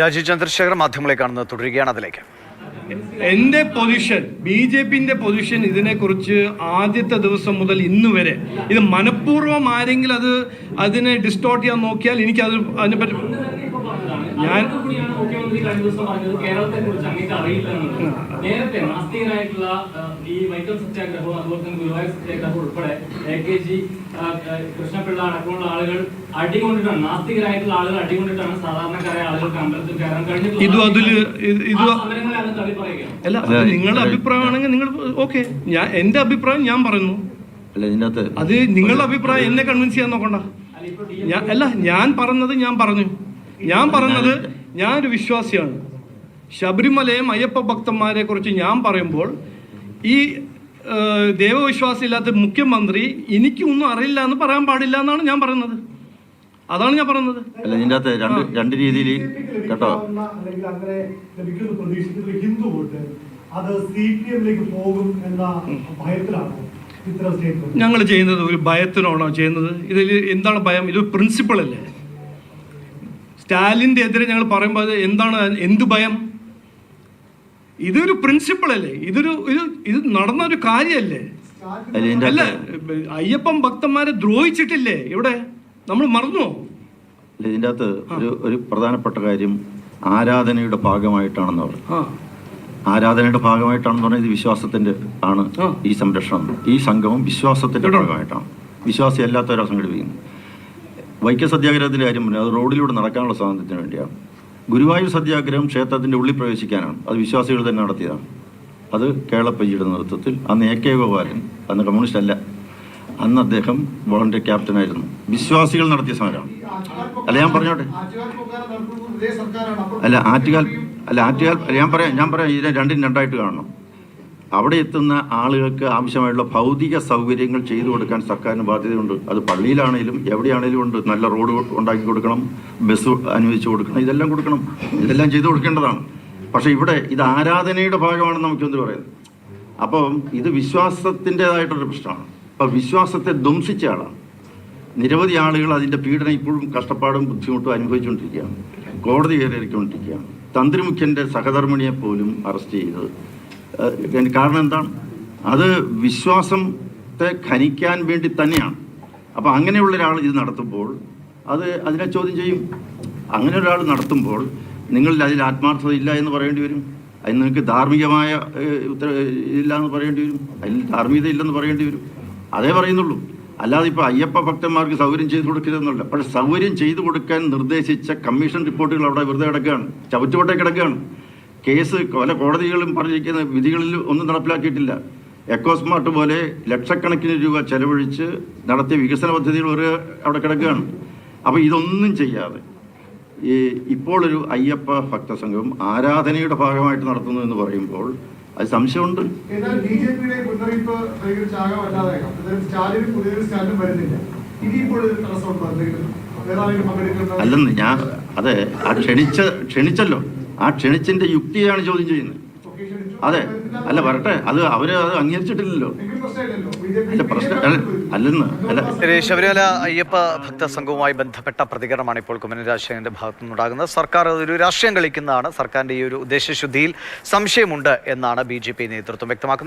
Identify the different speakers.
Speaker 1: രാജീവ് ചന്ദ്രശേഖർ മാധ്യമങ്ങളെ കാണുന്നത് തുടരുകയാണ് അതിലേക്ക്.
Speaker 2: എന്റെ പൊസിഷൻ ബി ജെ പിന്റെ പൊസിഷൻ ഇതിനെക്കുറിച്ച് ആദ്യത്തെ ദിവസം മുതൽ ഇന്ന് വരെ. ഇത് മനഃപൂർവം ആരെങ്കിലും അത് അതിനെ ഡിസ്റ്റോർട്ട് ചെയ്യാൻ നോക്കിയാൽ എനിക്ക് എനിക്കത് അതിനെപ്പറ്റി ഞാൻ
Speaker 3: കൂടിയാണ് മുഖ്യമന്ത്രി കഴിഞ്ഞ ദിവസം പറഞ്ഞത് കേരളത്തെ കുറിച്ച്. അങ്ങേക്ക് അറിയില്ല നേരത്തെ ഈ വൈക്കം സത്യാഗ്രഹവും അതുപോലെ തന്നെ ഗുരുവായൂർ സത്യാഗ്രഹവും ഉൾപ്പെടെ എ കെ ജി കൃഷ്ണപിള്ള അടക്കമുള്ള ആളുകൾ അടികൊണ്ടിട്ടാണ്. നാസ്തികരായിട്ടുള്ള ആളുകൾ അടികൊണ്ടിട്ടാണ് സാധാരണക്കാരായ ആളുകൾക്ക് അമ്പലത്തിൽ കയറാൻ
Speaker 2: അല്ല നിങ്ങളുടെ അഭിപ്രായമാണെങ്കിൽ നിങ്ങൾ ഓക്കെ ഞാൻ എന്റെ അഭിപ്രായം ഞാൻ പറയുന്നു. അത് നിങ്ങളുടെ അഭിപ്രായം എന്നെ കൺവിൻസ് ചെയ്യാൻ നോക്കണ്ട.
Speaker 3: അല്ല
Speaker 2: ഞാൻ അല്ല ഞാൻ പറഞ്ഞത് ഞാൻ പറഞ്ഞു. ഞാൻ പറഞ്ഞത് ഞാനൊരു വിശ്വാസിയാണ്. ശബരിമലയും അയ്യപ്പ ഭക്തന്മാരെ കുറിച്ച് ഞാൻ പറയുമ്പോൾ ഈ ഏഹ്, ദൈവവിശ്വാസം ഇല്ലാത്ത മുഖ്യമന്ത്രി എനിക്കൊന്നും അറിയില്ല എന്ന് പറയാൻ പാടില്ല എന്നാണ് ഞാൻ പറയുന്നത്. അതാണ് ഞാൻ പറയുന്നത്.
Speaker 4: അല്ല ഇതിന്റെ അകത്ത് രണ്ട് രണ്ട് രീതിയിൽ കേട്ടോ.
Speaker 5: അല്ലെങ്കിൽ അങ്ങനെ ലഭിക്കുന്ന പ്രതീക്ഷിക്കുന്ന ഹിന്ദു വോട്ട് അത് സി പി പോകും എന്ന ഭയത്തിലാണോ
Speaker 2: ഞങ്ങൾ ചെയ്യുന്നത് ഒരു ഭയത്തിനാണോ ചെയ്യുന്നത്. ഇതിൽ എന്താണ് ഭയം? ഇത് പ്രിൻസിപ്പിൾ അല്ലേ സ്റ്റാലിന്റെ എതിരെ ഞങ്ങൾ പറയുമ്പോൾ അത് എന്താണ് എന്ത് ഭയം? ഇതൊരു പ്രിൻസിപ്പൾ അല്ലേ? ഇതൊരു ഒരു ഇത് നടന്ന ഒരു കാര്യമല്ലേ?
Speaker 4: അല്ല
Speaker 2: അയ്യപ്പൻ ഭക്തന്മാരെ ദ്രോഹിച്ചിട്ടില്ലേ ഇവിടെ? നമ്മൾ മറന്നു
Speaker 4: ഇതിന്റെ അകത്ത് ഒരു ഒരു പ്രധാനപ്പെട്ട കാര്യം ആരാധനയുടെ ഭാഗമായിട്ടാണെന്ന് പറഞ്ഞു. ആരാധനയുടെ ഭാഗമായിട്ടാണെന്ന് പറഞ്ഞാൽ ഇത് വിശ്വാസത്തിന്റെ ആണ് ഈ സംരക്ഷണം. ഈ സംഘവും വിശ്വാസത്തിന്റെ. ഭാഗമായിട്ടാണ്. വിശ്വാസി അല്ലാത്തവരാണ് സംഘടിപ്പിക്കുന്നത് വൈക്കം സത്യാഗ്രഹത്തിന്റെ കാര്യം പറഞ്ഞാൽ അത് റോഡിലൂടെ നടക്കാനുള്ള സ്വാതന്ത്ര്യത്തിന് വേണ്ടിയാണ്. ഗുരുവായൂർ സത്യാഗ്രഹം ക്ഷേത്രത്തിന്റെ ഉള്ളിൽ പ്രവേശിക്കാനാണ്. അത് വിശ്വാസികൾ തന്നെ നടത്തിയതാണ്. അത് കേളപ്പയ്യയുടെ നേതൃത്വത്തിൽ അന്ന് എ കെ ഗോപാലൻ അന്ന് കമ്മ്യൂണിസ്റ്റ് അല്ല അന്ന് അദ്ദേഹം വോളണ്ടിയർ ക്യാപ്റ്റനായിരുന്നു വിശ്വാസികൾ നടത്തിയ സമരമാണ്. അല്ല ഞാൻ പറഞ്ഞോട്ടെ? അല്ല ആറ്റുകാൽ അല്ല ആറ്റുകാൽ ഞാൻ പറയാം ഞാൻ പറയാം ഇതിനെ രണ്ടും രണ്ടായിട്ട് കാണണം. അവിടെ എത്തുന്ന ആളുകൾക്ക് ആവശ്യമായുള്ള ഭൗതിക സൗകര്യങ്ങൾ ചെയ്തു കൊടുക്കാൻ സർക്കാരിന് ബാധ്യതയുണ്ട്. അത് പള്ളിയിലാണേലും എവിടെയാണേലും ഉണ്ട്. നല്ല റോഡ് ഉണ്ടാക്കി കൊടുക്കണം ബസ് അനുവദിച്ചു കൊടുക്കണം ഇതെല്ലാം കൊടുക്കണം. ഇതെല്ലാം ചെയ്തു കൊടുക്കേണ്ടതാണ്. പക്ഷേ ഇവിടെ ഇത് ആരാധനയുടെ ഭാഗമാണെന്ന് മുഖ്യമന്ത്രി പറയുന്നത് അപ്പം ഇത് വിശ്വാസത്തിന്റെതായിട്ടൊരു പ്രശ്നമാണ്. അപ്പം വിശ്വാസത്തെ ധ്വംസിച്ച ആളാണ്. നിരവധി ആളുകൾ അതിന്റെ പീഡനം ഇപ്പോഴും കഷ്ടപ്പാടും ബുദ്ധിമുട്ടും അനുഭവിച്ചുകൊണ്ടിരിക്കുകയാണ്. കോടതി കയറിയിരിക്കൊണ്ടിരിക്കുകയാണ്. തന്ത്രിമുഖ്യന്റെ സഹധർമ്മിണിയെ പോലും അറസ്റ്റ് ചെയ്തത് കാരണം എന്താണ്? അത് വിശ്വാസത്തെ ഖനിക്കാൻ വേണ്ടി തന്നെയാണ്. അപ്പോൾ അങ്ങനെയുള്ള ഒരാൾ ഇത് നടത്തുമ്പോൾ അത് അതിനെ ചോദ്യം ചെയ്യും. അങ്ങനെ ഒരാൾ നടത്തുമ്പോൾ നിങ്ങളിൽ അതിൽ ആത്മാർത്ഥത ഇല്ല എന്ന് പറയേണ്ടി വരും. അതിന് നിങ്ങൾക്ക് ധാർമ്മികമായ ഉത്തര ഇല്ല എന്ന് പറയേണ്ടി വരും. അതിൽ ധാർമ്മികത ഇല്ലെന്ന് പറയേണ്ടി വരും. അതേ പറയുന്നുള്ളൂ. അല്ലാതെ ഇപ്പോൾ അയ്യപ്പ ഭക്തന്മാർക്ക് സൗകര്യം ചെയ്തു കൊടുക്കരുതെന്നല്ല. പക്ഷേ സൗകര്യം ചെയ്തു കൊടുക്കാൻ നിർദ്ദേശിച്ച കമ്മീഷൻ റിപ്പോർട്ടുകൾ അവിടെ വെറുതെ കിടക്കുകയാണ്. ചവറ്റുകൊട്ടെ കിടക്കുകയാണ്. കേസ് പല കോടതികളും പറഞ്ഞിരിക്കുന്ന വിധികളിൽ ഒന്നും നടപ്പിലാക്കിയിട്ടില്ല. എക്കോസ്മാർട്ട് പോലെ ലക്ഷക്കണക്കിന് രൂപ ചെലവഴിച്ച് നടത്തിയ വികസന പദ്ധതികൾ ഒരു അവിടെ കിടക്കുകയാണ്. അപ്പോൾ ഇതൊന്നും ചെയ്യാതെ ഈ ഇപ്പോൾ ഒരു അയ്യപ്പ ഭക്തസംഘം ആരാധനയുടെ ഭാഗമായിട്ട് നടത്തുന്നു എന്ന് പറയുമ്പോൾ അത് സംശയമുണ്ട്. അല്ലെന്ന് ഞാൻ അതെ ആ ക്ഷണിച്ച ക്ഷണിച്ചല്ലോ. ആ ക്ഷണിച്ചതിന്റെ യുക്തിയാണ് ചോദ്യം ചെയ്യുന്നത്. അതെ. അല്ല വരട്ടെ. അത് അവർ അത് അംഗീകരിച്ചിട്ടില്ലല്ലോ. അല്ല പ്രശ്നം അല്ലെന്ന്. അല്ല.
Speaker 1: ശബരിമല അയ്യപ്പ ഭക്ത സംഘവുമായി ബന്ധപ്പെട്ട പ്രതികരണമാണ് ഇപ്പോൾ കുമ്മനം രാജശേഖരന്റെ ഭാഗത്തു നിന്നുണ്ടാകുന്നത്. സർക്കാർ ഒരു രാഷ്ട്രീയം കളിക്കുന്നതാണ്. സർക്കാരിന്റെ ഈ ഒരു ഉദ്ദേശശുദ്ധിയിൽ സംശയമുണ്ട് എന്നാണ് ബി നേതൃത്വം വ്യക്തമാക്കുന്നത്.